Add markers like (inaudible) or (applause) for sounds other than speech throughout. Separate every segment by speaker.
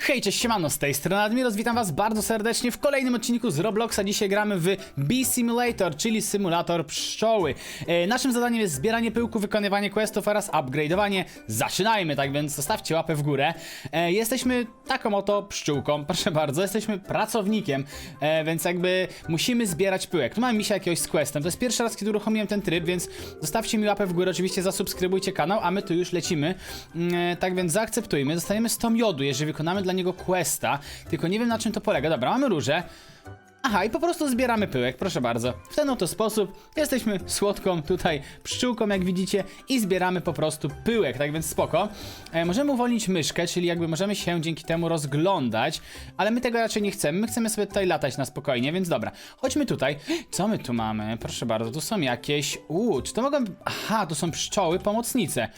Speaker 1: Hej, cześć, siemano, z tej strony Admiros, witam was bardzo serdecznie w kolejnym odcinku z Robloxa. Dzisiaj gramy w Bee Simulator, czyli symulator pszczoły. E, naszym zadaniem jest zbieranie pyłku, wykonywanie questów oraz upgrade'owanie. Zaczynajmy, tak więc zostawcie łapę w górę. E, jesteśmy taką oto pszczółką, (laughs) proszę bardzo, jesteśmy pracownikiem, e, więc jakby musimy zbierać pyłek. Tu mamy misia jakiegoś z questem, to jest pierwszy raz, kiedy uruchomiłem ten tryb, więc zostawcie mi łapę w górę, oczywiście zasubskrybujcie kanał, a my tu już lecimy. Mm, e, tak więc zaakceptujmy, dostaniemy 100 miodu, jeżeli wykonamy dla niego questa, tylko nie wiem na czym to polega. Dobra, mamy róże. Aha, i po prostu zbieramy pyłek, proszę bardzo. W ten oto sposób jesteśmy słodką tutaj pszczółką, jak widzicie, i zbieramy po prostu pyłek, tak więc spoko. E, możemy uwolnić myszkę, czyli jakby możemy się dzięki temu rozglądać, ale my tego raczej nie chcemy. My chcemy sobie tutaj latać na spokojnie, więc dobra. Chodźmy tutaj. Co my tu mamy? Proszę bardzo, tu są jakieś... Uuu, czy to mogą... Aha, to są pszczoły pomocnice.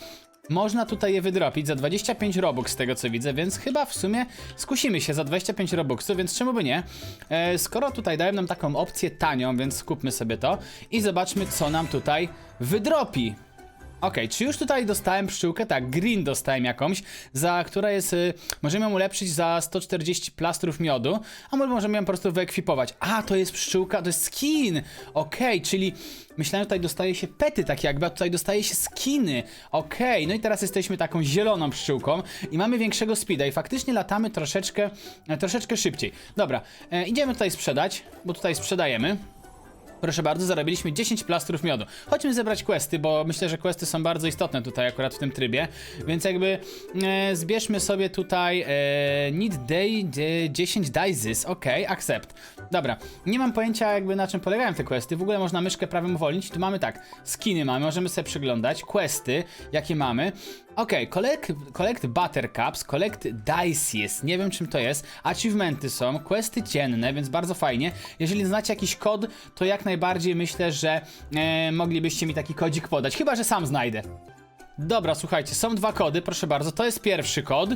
Speaker 1: Można tutaj je wydropić za 25 robux z tego co widzę, więc chyba w sumie skusimy się za 25 robuxów, więc czemu by nie? E, skoro tutaj dają nam taką opcję tanią, więc skupmy sobie to i zobaczmy co nam tutaj wydropi. Okej, czy już tutaj dostałem pszczółkę? Tak, green dostałem jakąś, za która jest, y, możemy ją ulepszyć za 140 plastrów miodu, a może możemy ją po prostu wyekwipować. A, to jest pszczółka, to jest skin! Okej, czyli myślałem, że tutaj dostaje się pety takie jakby, a tutaj dostaje się skiny. Okej, no i teraz jesteśmy taką zieloną pszczółką i mamy większego speeda i faktycznie latamy troszeczkę, troszeczkę szybciej. Dobra, e, idziemy tutaj sprzedać, bo tutaj sprzedajemy. Proszę bardzo, zarobiliśmy 10 plastrów miodu. Chodźmy zebrać questy, bo myślę, że questy są bardzo istotne tutaj akurat w tym trybie. Więc jakby e, zbierzmy sobie tutaj e, need day e, 10 dices. Ok, accept. Dobra, nie mam pojęcia jakby na czym polegają te questy. W ogóle można myszkę prawym uwolnić. Tu mamy tak, skiny mamy, możemy sobie przyglądać. Questy, jakie mamy. Ok, collect, collect buttercups, collect dices. Nie wiem czym to jest. Achievementy są, questy dzienne, więc bardzo fajnie. Jeżeli znacie jakiś kod, to jak najbardziej myślę, że e, moglibyście mi taki kodzik podać. Chyba, że sam znajdę. Dobra, słuchajcie, są dwa kody, proszę bardzo. To jest pierwszy kod.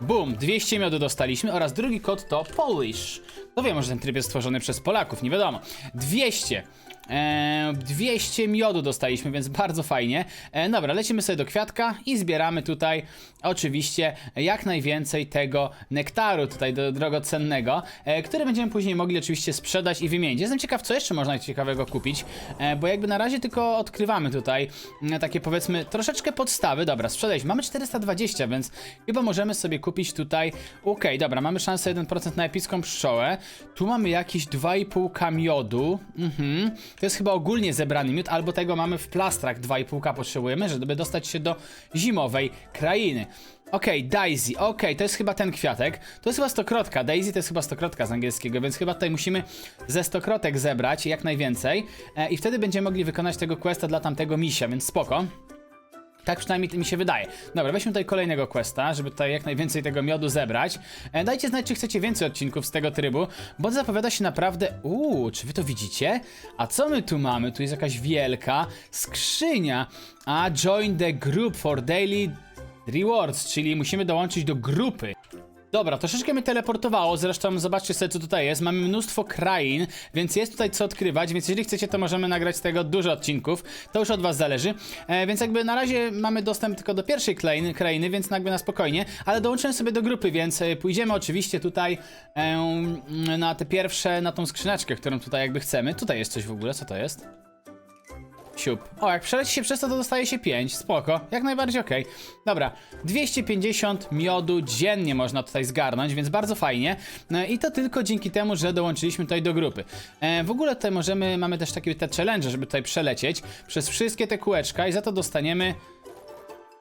Speaker 1: Boom, 200 miodu dostaliśmy oraz drugi kod to Polish. No wiem, że ten tryb jest stworzony przez Polaków, nie wiadomo. 200. Eee, 200 miodu dostaliśmy, więc bardzo fajnie. E, dobra, lecimy sobie do kwiatka i zbieramy tutaj oczywiście jak najwięcej tego nektaru tutaj do, drogocennego, e, który będziemy później mogli oczywiście sprzedać i wymienić. Jestem ciekaw, co jeszcze można ciekawego kupić, e, bo jakby na razie tylko odkrywamy tutaj e, takie powiedzmy troszeczkę podstawy. Dobra, sprzedaliśmy. Mamy 420, więc chyba możemy sobie kupić tutaj. Okej, dobra, mamy szansę 1% na epicką pszczołę. Tu mamy jakieś 2,5 miodu. Mhm. To jest chyba ogólnie zebrany miód, albo tego mamy w plastrach 2,5 potrzebujemy, żeby dostać się do zimowej krainy. Okej, Daisy, okej, to jest chyba ten kwiatek. To jest chyba stokrotka. Daisy to jest chyba stokrotka z angielskiego, więc chyba tutaj musimy ze stokrotek zebrać jak najwięcej. E, I wtedy będziemy mogli wykonać tego questa dla tamtego misia, więc spoko. Tak przynajmniej mi się wydaje. Dobra, weźmy tutaj kolejnego questa, żeby tutaj jak najwięcej tego miodu zebrać. E, dajcie znać, czy chcecie więcej odcinków z tego trybu, bo zapowiada się naprawdę... Uuu, czy wy to widzicie? A co my tu mamy? Tu jest jakaś wielka skrzynia. A, join the group for daily rewards, czyli musimy dołączyć do grupy. Dobra, troszeczkę mnie teleportowało, zresztą zobaczcie sobie co tutaj jest, mamy mnóstwo krain, więc jest tutaj co odkrywać, więc jeżeli chcecie to możemy nagrać z tego dużo odcinków, to już od was zależy, e, więc jakby na razie mamy dostęp tylko do pierwszej krainy, krainy więc jakby na spokojnie, ale dołączyłem sobie do grupy, więc e, pójdziemy oczywiście tutaj e, na te pierwsze, na tą skrzyneczkę, którą tutaj jakby chcemy, tutaj jest coś w ogóle, co to jest? Siup. O, jak przeleci się przez to, to dostaje się 5. Spoko. Jak najbardziej okej. Dobra. 250 miodu dziennie można tutaj zgarnąć, więc bardzo fajnie. No I to tylko dzięki temu, że dołączyliśmy tutaj do grupy. E, w ogóle tutaj możemy, mamy też takie te challenge, żeby tutaj przelecieć przez wszystkie te kółeczka i za to dostaniemy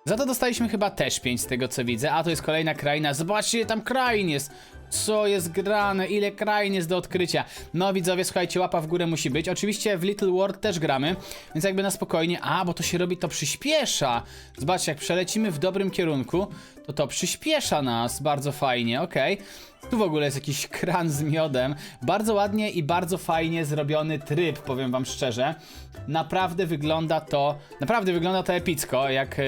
Speaker 1: za to dostaliśmy chyba też 5 z tego co widzę, a to jest kolejna kraina. Zobaczcie, ile tam krain jest. Co jest grane, ile krain jest do odkrycia. No widzowie, słuchajcie, łapa w górę musi być. Oczywiście w Little World też gramy, więc jakby na spokojnie. A, bo to się robi, to przyspiesza. Zobaczcie, jak przelecimy w dobrym kierunku, to to przyspiesza nas bardzo fajnie, okej. Tu w ogóle jest jakiś kran z miodem. Bardzo ładnie i bardzo fajnie zrobiony tryb, powiem wam szczerze. Naprawdę wygląda to, naprawdę wygląda to epicko, jak e,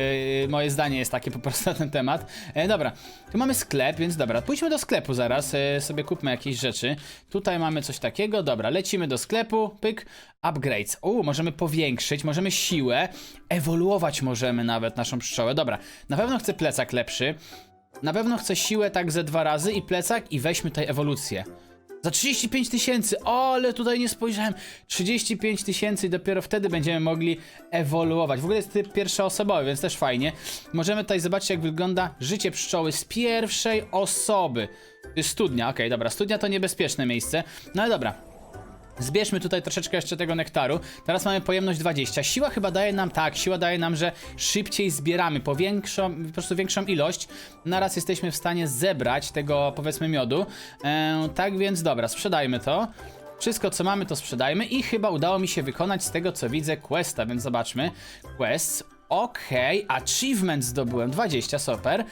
Speaker 1: moje zdanie jest takie po prostu na ten temat. E, dobra, tu mamy sklep, więc dobra, pójdźmy do sklepu zaraz, e, sobie kupmy jakieś rzeczy. Tutaj mamy coś takiego, dobra, lecimy do sklepu, pyk, upgrades. U, możemy powiększyć, możemy siłę, ewoluować możemy nawet naszą pszczołę. Dobra, na pewno chcę plecak lepszy. Na pewno chcę siłę tak ze dwa razy i plecak i weźmy tutaj ewolucję. Za 35 tysięcy, ale tutaj nie spojrzałem. 35 tysięcy i dopiero wtedy będziemy mogli ewoluować. W ogóle jest typ pierwszoosobowy, więc też fajnie. Możemy tutaj zobaczyć, jak wygląda życie pszczoły z pierwszej osoby. Studnia, okej, dobra, studnia to niebezpieczne miejsce. No ale dobra, Zbierzmy tutaj troszeczkę jeszcze tego nektaru. Teraz mamy pojemność 20. Siła chyba daje nam tak, siła daje nam, że szybciej zbieramy po większą, po prostu większą ilość. Naraz jesteśmy w stanie zebrać tego powiedzmy miodu. E, tak więc dobra, sprzedajmy to. Wszystko co mamy to sprzedajmy i chyba udało mi się wykonać z tego co widzę questa, więc zobaczmy. Quests, okej, achievement zdobyłem, 20, super.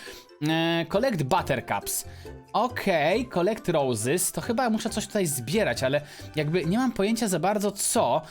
Speaker 1: E, collect buttercups. Okej, collect roses. To chyba muszę coś tutaj zbierać, ale jakby nie mam pojęcia za bardzo co.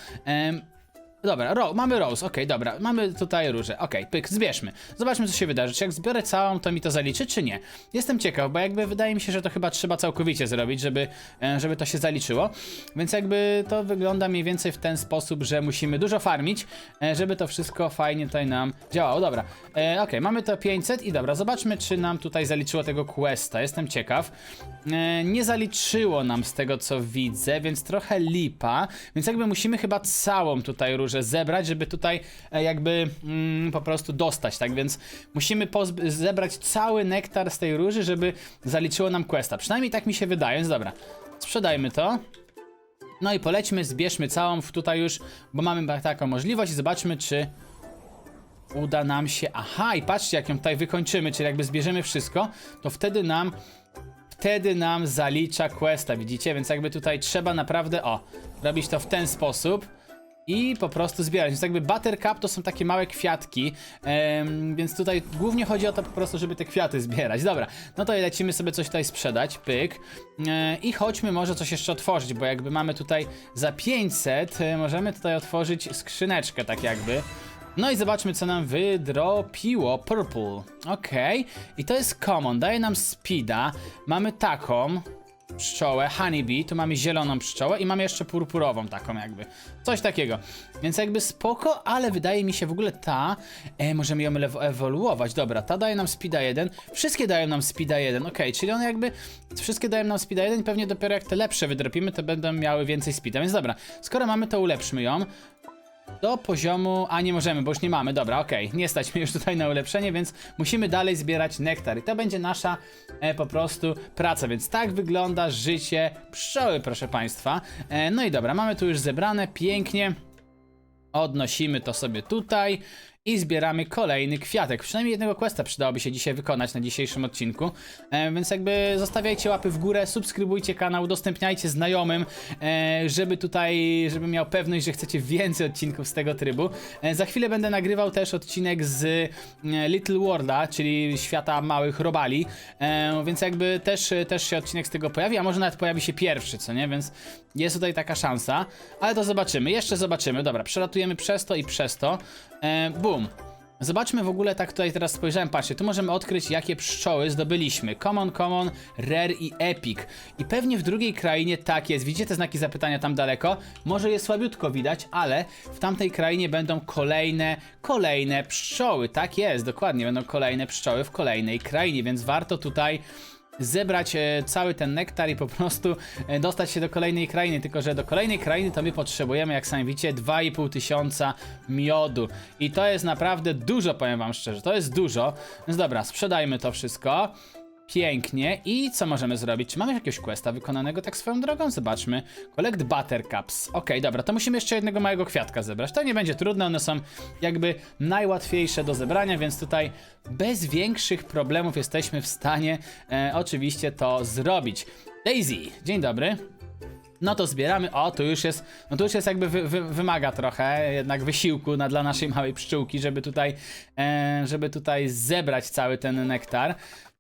Speaker 1: Dobra, ro, mamy rose, okej, dobra, mamy tutaj róże, okej, pyk, zbierzmy. Zobaczmy, co się wydarzy. Czy jak zbiorę całą, to mi to zaliczy, czy nie? Jestem ciekaw, bo jakby wydaje mi się, że to chyba trzeba całkowicie zrobić, żeby, e, żeby to się zaliczyło. Więc jakby to wygląda mniej więcej w ten sposób, że musimy dużo farmić, e, żeby to wszystko fajnie tutaj nam działało. Dobra, e, okej, mamy to 500 i dobra, zobaczmy, czy nam tutaj zaliczyło tego questa. Jestem ciekaw. E, nie zaliczyło nam z tego, co widzę, więc trochę lipa. Więc jakby musimy chyba całą tutaj różę zebrać, żeby tutaj e, jakby mm, po prostu dostać, tak? Więc musimy zebrać cały nektar z tej róży, żeby zaliczyło nam questa. Przynajmniej tak mi się wydaje, więc dobra. Sprzedajmy to. No i polećmy, zbierzmy całą tutaj już, bo mamy taką możliwość i zobaczmy, czy uda nam się. Aha, i patrzcie, jak ją tutaj wykończymy, czyli jakby zbierzemy wszystko, to wtedy nam wtedy nam zalicza questa, widzicie? Więc jakby tutaj trzeba naprawdę, o, robić to w ten sposób i po prostu zbierać. Więc jakby Buttercup to są takie małe kwiatki, więc tutaj głównie chodzi o to po prostu, żeby te kwiaty zbierać. Dobra, no to lecimy sobie coś tutaj sprzedać, pyk. E, I chodźmy może coś jeszcze otworzyć, bo jakby mamy tutaj za 500, e, możemy tutaj otworzyć skrzyneczkę tak jakby. No i zobaczmy, co nam wydropiło. Purple. Okej. I to jest common. Daje nam speeda. Mamy taką pszczołę, honeybee. Tu mamy zieloną pszczołę i mamy jeszcze purpurową taką jakby. Coś takiego. Więc jakby spoko, ale wydaje mi się w ogóle ta... E, możemy ją ewoluować. Dobra, ta daje nam speeda 1. Wszystkie dają nam speeda 1. Okej, czyli one jakby... Wszystkie dają nam speeda 1 i pewnie dopiero jak te lepsze wydropimy, to będą miały więcej speeda. Więc dobra, skoro mamy to, ulepszmy ją do poziomu, a nie możemy, bo już nie mamy, dobra, okej, nie stać już tutaj na ulepszenie, więc musimy dalej zbierać nektar. I to będzie nasza e, po prostu praca, więc tak wygląda życie pszczoły, proszę Państwa. E, no i dobra, mamy tu już zebrane, pięknie, odnosimy to sobie tutaj i zbieramy kolejny kwiatek. Przynajmniej jednego questa przydałoby się dzisiaj wykonać na dzisiejszym odcinku. E, więc jakby zostawiajcie łapy w górę, subskrybujcie kanał, udostępniajcie znajomym, e, żeby tutaj, żeby miał pewność, że chcecie więcej odcinków z tego trybu. E, za chwilę będę nagrywał też odcinek z e, Little Worlda, czyli świata małych robali. E, więc jakby też, też się odcinek z tego pojawi, a może nawet pojawi się pierwszy, co nie? Więc jest tutaj taka szansa. Ale to zobaczymy, jeszcze zobaczymy. Dobra, przelatujemy przez to i przez to. E, boom. Zobaczmy w ogóle, tak tutaj teraz spojrzałem, patrzcie, tu możemy odkryć, jakie pszczoły zdobyliśmy. Common, common, rare i epic. I pewnie w drugiej krainie tak jest. Widzicie te znaki zapytania tam daleko? Może je słabiutko widać, ale w tamtej krainie będą kolejne, kolejne pszczoły. Tak jest, dokładnie, będą kolejne pszczoły w kolejnej krainie, więc warto tutaj zebrać e, cały ten nektar i po prostu e, dostać się do kolejnej krainy. Tylko, że do kolejnej krainy to my potrzebujemy, jak sami widzicie, 2,5 tysiąca miodu. I to jest naprawdę dużo, powiem wam szczerze. To jest dużo. Więc dobra, sprzedajmy to wszystko. Pięknie. I co możemy zrobić? Czy mamy jakiegoś questa wykonanego tak swoją drogą? Zobaczmy. Collect buttercups. Okej, dobra, to musimy jeszcze jednego małego kwiatka zebrać. To nie będzie trudne, one są jakby najłatwiejsze do zebrania, więc tutaj bez większych problemów jesteśmy w stanie e, oczywiście to zrobić. Daisy, dzień dobry. No to zbieramy. O, tu już jest, no tu już jest jakby wy, wy, wymaga trochę jednak wysiłku na, dla naszej małej pszczółki, żeby tutaj, e, żeby tutaj zebrać cały ten nektar.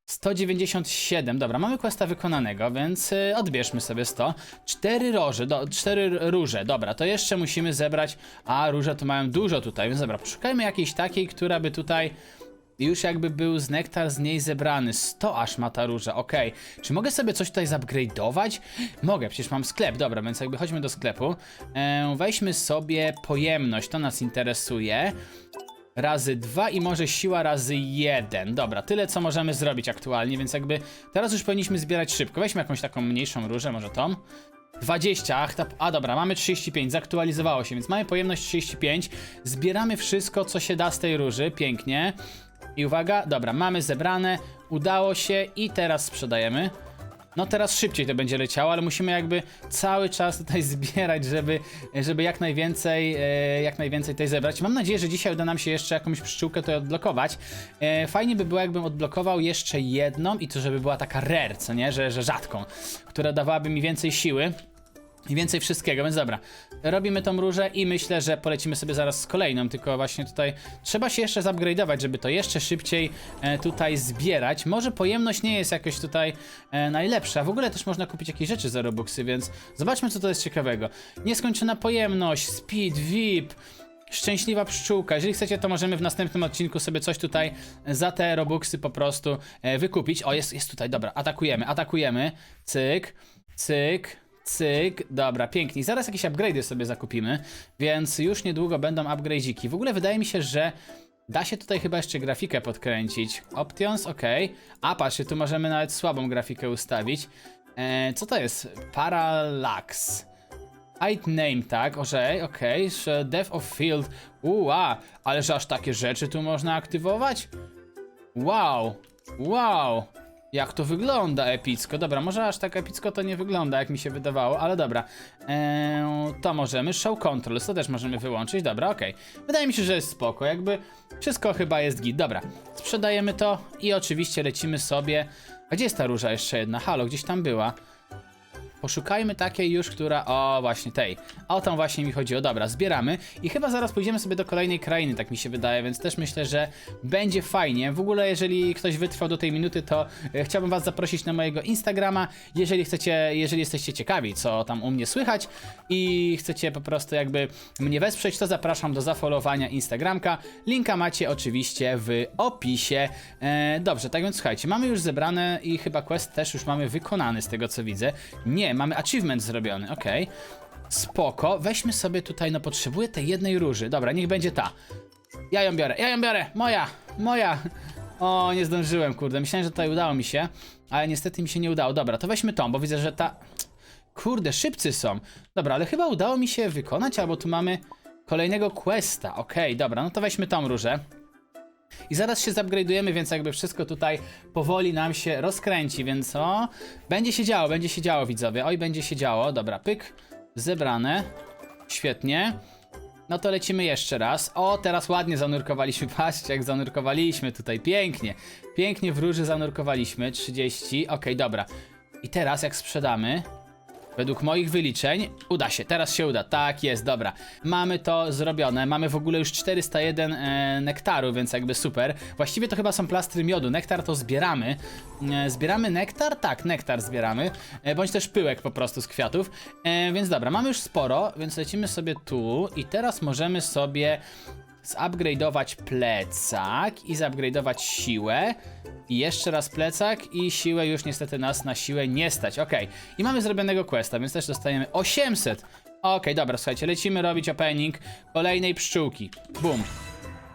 Speaker 1: 197, dobra, mamy questa wykonanego, więc y, odbierzmy sobie 100. Cztery roże, do, cztery róże, dobra, to jeszcze musimy zebrać, a róże to mają dużo tutaj, więc dobra, poszukajmy jakiejś takiej, która by tutaj już jakby był z nektar z niej zebrany. 100 aż ma ta róża, okej. Czy mogę sobie coś tutaj zupgrade'ować? Mogę, przecież mam sklep, dobra, więc jakby chodźmy do sklepu. E, weźmy sobie pojemność, to nas interesuje. Razy 2 i może siła razy 1. Dobra, tyle co możemy zrobić aktualnie, więc jakby teraz już powinniśmy zbierać szybko. Weźmy jakąś taką mniejszą różę, może tą. 20, ach, ta, a dobra, mamy 35, zaktualizowało się, więc mamy pojemność 35. Zbieramy wszystko, co się da z tej róży, pięknie. I uwaga, dobra, mamy zebrane, udało się i teraz sprzedajemy. No teraz szybciej to będzie leciało, ale musimy jakby cały czas tutaj (laughs) zbierać, żeby, żeby jak najwięcej, e, jak najwięcej tutaj zebrać. Mam nadzieję, że dzisiaj uda nam się jeszcze jakąś pszczółkę tutaj odblokować. E, fajnie by było, jakbym odblokował jeszcze jedną i to, żeby była taka rare, co nie, że, że rzadką, która dawałaby mi więcej siły. I więcej wszystkiego, więc dobra. Robimy tą różę i myślę, że polecimy sobie zaraz z kolejną, tylko właśnie tutaj trzeba się jeszcze zupgrade'ować, żeby to jeszcze szybciej e, tutaj zbierać. Może pojemność nie jest jakoś tutaj e, najlepsza. W ogóle też można kupić jakieś rzeczy za Robuxy, więc zobaczmy co to jest ciekawego. Nieskończona pojemność, speed, VIP, Szczęśliwa pszczółka. Jeżeli chcecie, to możemy w następnym odcinku sobie coś tutaj za te Robuxy po prostu e, wykupić. O, jest, jest tutaj, dobra, atakujemy, atakujemy. Cyk, cyk, cyk. Dobra, pięknie. Zaraz jakieś upgrade'y sobie zakupimy, więc już niedługo będą upgrade'iki. W ogóle wydaje mi się, że da się tutaj chyba jeszcze grafikę podkręcić. Options, ok. A, patrzcie, tu możemy nawet słabą grafikę ustawić. E, co to jest? Parallax. Hide name, tak, okej, okej. Death of Field, uła, ale że aż takie rzeczy tu można aktywować? Wow, wow, jak to wygląda epicko, dobra, może aż tak epicko to nie wygląda, jak mi się wydawało, ale dobra, eee, to możemy, Show Controls, to też możemy wyłączyć, dobra, okej, wydaje mi się, że jest spoko, jakby wszystko chyba jest git, dobra, sprzedajemy to i oczywiście lecimy sobie, a gdzie jest ta róża jeszcze jedna, halo, gdzieś tam była, Poszukajmy takiej już, która. O, właśnie tej. O tam właśnie mi chodziło. Dobra, zbieramy. I chyba zaraz pójdziemy sobie do kolejnej krainy, tak mi się wydaje, więc też myślę, że będzie fajnie. W ogóle, jeżeli ktoś wytrwał do tej minuty, to e, chciałbym Was zaprosić na mojego Instagrama. Jeżeli chcecie, jeżeli jesteście ciekawi, co tam u mnie słychać i chcecie po prostu jakby mnie wesprzeć, to zapraszam do zafollowowania Instagramka. Linka macie oczywiście w opisie. E, dobrze, tak więc słuchajcie, mamy już zebrane i chyba quest też już mamy wykonany z tego co widzę. Nie, mamy achievement zrobiony, okej. Spoko, weźmy sobie tutaj, no potrzebuję tej jednej róży. Dobra, niech będzie ta. Ja ją biorę, ja ją biorę, moja, moja. O, nie zdążyłem, kurde, myślałem, że tutaj udało mi się, ale niestety mi się nie udało. Dobra, to weźmy tą, bo widzę, że ta... Kurde, szybcy są. Dobra, ale chyba udało mi się wykonać, albo tu mamy kolejnego questa. Okej, dobra, no to weźmy tą różę. I zaraz się zupgrade'ujemy, więc jakby wszystko tutaj powoli nam się rozkręci, więc o, będzie się działo, będzie się działo widzowie, oj będzie się działo, dobra, pyk, zebrane, świetnie. No to lecimy jeszcze raz. O, teraz ładnie zanurkowaliśmy. (laughs) Patrzcie, jak zanurkowaliśmy tutaj. Pięknie. Pięknie w róży zanurkowaliśmy. 30. Okej, dobra. I teraz jak sprzedamy, Według moich wyliczeń uda się, teraz się uda. Tak jest, dobra. Mamy to zrobione, mamy w ogóle już 401 e, nektaru, więc jakby super. Właściwie to chyba są plastry miodu. Nektar to zbieramy. E, zbieramy nektar? Tak, nektar zbieramy. E, bądź też pyłek po prostu z kwiatów. E, więc dobra, mamy już sporo, więc lecimy sobie tu i teraz możemy sobie zupgrade'ować plecak i zupgrade'ować siłę. I jeszcze raz plecak i siłę już niestety nas na siłę nie stać. Ok. I mamy zrobionego questa, więc też dostajemy 800. Ok, dobra, słuchajcie, lecimy robić opening kolejnej pszczółki. Bum.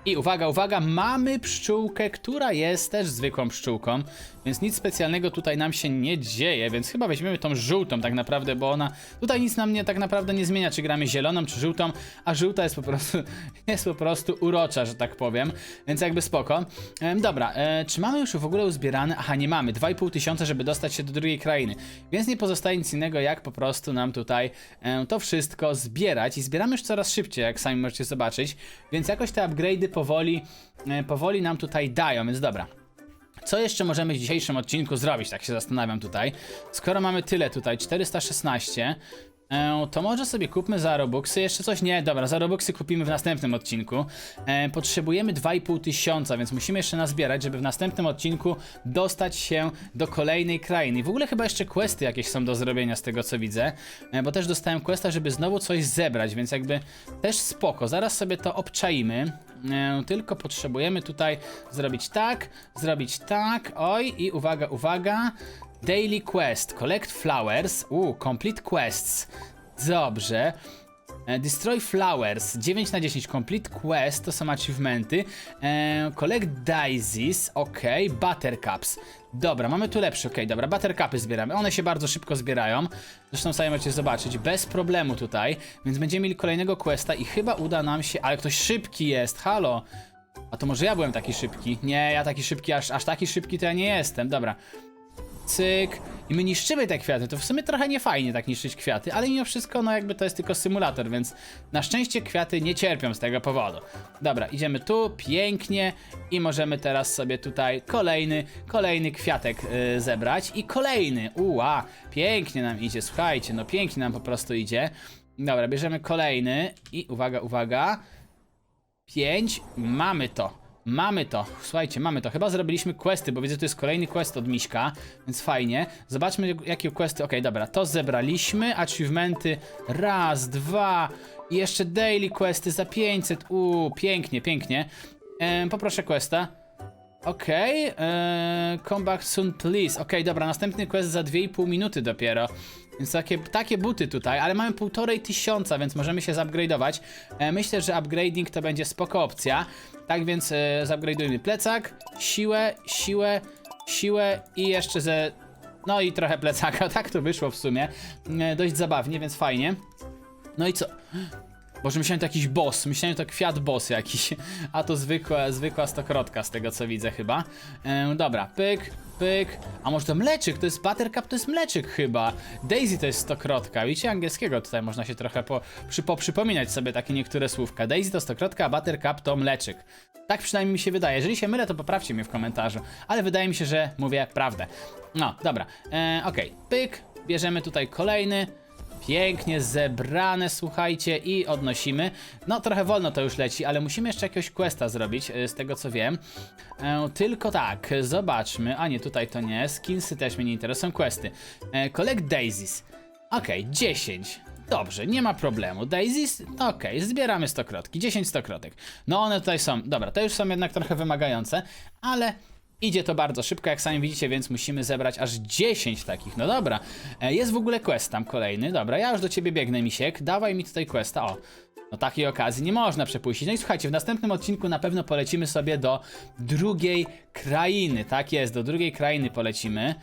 Speaker 1: I uwaga, uwaga, mamy pszczółkę, która jest też zwykłą pszczółką, więc nic specjalnego tutaj nam się nie dzieje, więc chyba weźmiemy tą żółtą tak naprawdę, bo ona tutaj nic nam nie tak naprawdę nie zmienia, czy gramy zieloną, czy żółtą, a żółta jest po prostu, (laughs) jest po prostu urocza, że tak powiem, więc jakby spoko. Ehm, dobra, e, czy mamy już w ogóle uzbierane? Aha, nie mamy, 2,5 tysiąca, żeby dostać się do drugiej krainy, więc nie pozostaje nic innego, jak po prostu nam tutaj e, to wszystko zbierać i zbieramy już coraz szybciej, jak sami możecie zobaczyć, więc jakoś te upgrade'y powoli, e, powoli nam tutaj dają, więc dobra. Co jeszcze możemy w dzisiejszym odcinku zrobić? Tak się zastanawiam tutaj. Skoro mamy tyle tutaj, 416, e, to może sobie kupmy za Robuxy jeszcze coś? Nie, dobra, za Robuxy kupimy w następnym odcinku. E, potrzebujemy 2,5 tysiąca, więc musimy jeszcze nazbierać, żeby w następnym odcinku dostać się do kolejnej krainy. I w ogóle chyba jeszcze questy jakieś są do zrobienia z tego co widzę, bo też dostałem questa, żeby znowu coś zebrać, więc jakby też spoko. Zaraz sobie to obczaimy. E, tylko potrzebujemy tutaj zrobić tak, zrobić tak, oj i uwaga, uwaga. Daily Quest, Collect Flowers, u, Complete Quests. Dobrze. E, Destroy Flowers, 9 na 10, Complete Quest, to są achievementy. E, collect Daisies, ok, Buttercups. Dobra, mamy tu lepszy, okej, dobra, Buttercupy zbieramy, one się bardzo szybko zbierają. Zresztą sami możecie zobaczyć, bez problemu tutaj, więc będziemy mieli kolejnego questa i chyba uda nam się, ale ktoś szybki jest, halo. A to może ja byłem taki szybki? Nie, ja taki szybki, aż, aż taki szybki to ja nie jestem, dobra. Cyk. I my niszczymy te kwiaty. To w sumie trochę nie fajnie tak niszczyć kwiaty, ale mimo wszystko, no jakby to jest tylko symulator, więc na szczęście kwiaty nie cierpią z tego powodu. Dobra, idziemy tu, pięknie i możemy teraz sobie tutaj kolejny, kolejny kwiatek y, zebrać i kolejny. Uła, pięknie nam idzie, słuchajcie, no pięknie nam po prostu idzie. Dobra, bierzemy kolejny i uwaga, uwaga. 5. Mamy to. Mamy to. Słuchajcie, mamy to. Chyba zrobiliśmy questy, bo widzę, że to jest kolejny quest od Miśka, więc fajnie. Zobaczmy, jakie questy. Okej, dobra, to zebraliśmy. Achievementy. Raz, dwa. I jeszcze daily questy za 500. Uuu, pięknie, pięknie. Ehm, poproszę questa. Okej, okay, come back soon please. Okej, dobra, następny quest za 2,5 minuty dopiero. Więc takie, takie buty tutaj, ale mamy półtorej tysiąca, więc możemy się zupgrade'ować. E, myślę, że upgrading to będzie spoko opcja. Tak więc e, zupgrade'ujmy plecak, siłę, siłę, siłę i jeszcze ze... No i trochę plecaka, (laughs) tak to wyszło w sumie. E, dość zabawnie, więc fajnie. No i co? Boże, myślałem, to jakiś boss. Myślałem, to kwiat boss jakiś. (laughs) A to zwykła, zwykła stokrotka z tego, co widzę chyba. Dobra, pyk, pyk. A może to mleczyk? To jest Buttercup, to jest mleczyk chyba. Daisy to jest stokrotka. Widzicie, angielskiego tutaj można się trochę po, przy, poprzypominać sobie takie niektóre słówka. Daisy to stokrotka, a Buttercup to mleczyk. Tak przynajmniej mi się wydaje. Jeżeli się mylę, to poprawcie mnie w komentarzu. Ale wydaje mi się, że mówię prawdę. No, dobra. E, Okej, pyk. Bierzemy tutaj kolejny. Pięknie zebrane, słuchajcie, i odnosimy. No, trochę wolno to już leci, ale musimy jeszcze jakiegoś questa zrobić, y, z tego co wiem. E, tylko tak, zobaczmy. A nie, tutaj to nie. Skinsy też mnie nie interesują. Questy. E, collect Daisies. Okej, 10. Dobrze, nie ma problemu. Daisies? Okej, zbieramy stokrotki. 10 stokrotek. No one tutaj są. Dobra, to już są jednak trochę wymagające, ale Idzie to bardzo szybko, jak sami widzicie, więc musimy zebrać aż 10 takich. No dobra, E, jest w ogóle quest tam kolejny. Dobra, ja już do ciebie biegnę, Misiek. Dawaj mi tutaj questa. O, no takiej okazji nie można przepuścić. No i słuchajcie, w następnym odcinku na pewno polecimy sobie do drugiej krainy. Tak jest, do drugiej krainy polecimy.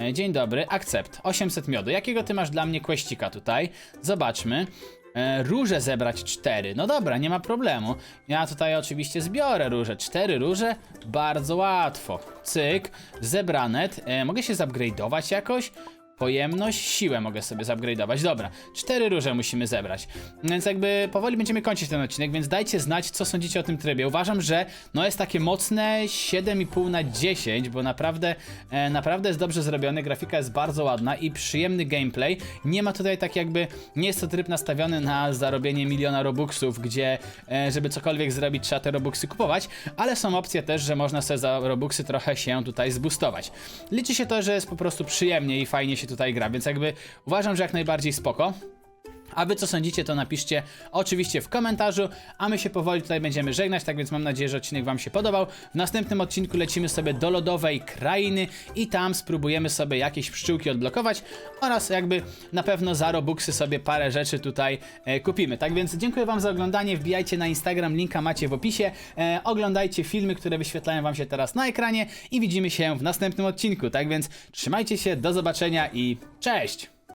Speaker 1: E, Dzień dobry, akcept. 800 miodu. Jakiego ty masz dla mnie questika tutaj? Zobaczmy. E, róże zebrać cztery. No dobra, nie ma problemu. Ja tutaj oczywiście zbiorę róże. Cztery róże? Bardzo łatwo. Cyk, zebrane. E, mogę się zupgrade'ować jakoś? Pojemność, siłę mogę sobie zupgrade'ować. Dobra, cztery róże musimy zebrać. Więc jakby powoli będziemy kończyć ten odcinek, więc dajcie znać, co sądzicie o tym trybie. Uważam, że no jest takie mocne 7,5 na 10, bo naprawdę, e, naprawdę jest dobrze zrobiony, grafika jest bardzo ładna i przyjemny gameplay. Nie ma tutaj tak jakby, nie jest to tryb nastawiony na zarobienie miliona robuxów, gdzie e, żeby cokolwiek zrobić trzeba te robuxy kupować, ale są opcje też, że można sobie za robuxy trochę się tutaj zboostować. Liczy się to, że jest po prostu przyjemnie i fajnie się tutaj gra, więc jakby uważam, że jak najbardziej spoko. A wy co sądzicie, to napiszcie oczywiście w komentarzu, a my się powoli tutaj będziemy żegnać, tak więc mam nadzieję, że odcinek wam się podobał. W następnym odcinku lecimy sobie do lodowej krainy i tam spróbujemy sobie jakieś pszczółki odblokować oraz jakby na pewno za Robuxy sobie parę rzeczy tutaj e, kupimy. Tak więc dziękuję wam za oglądanie, wbijajcie na Instagram, linka macie w opisie, e, oglądajcie filmy, które wyświetlają wam się teraz na ekranie i widzimy się w następnym odcinku. Tak więc trzymajcie się, do zobaczenia i cześć!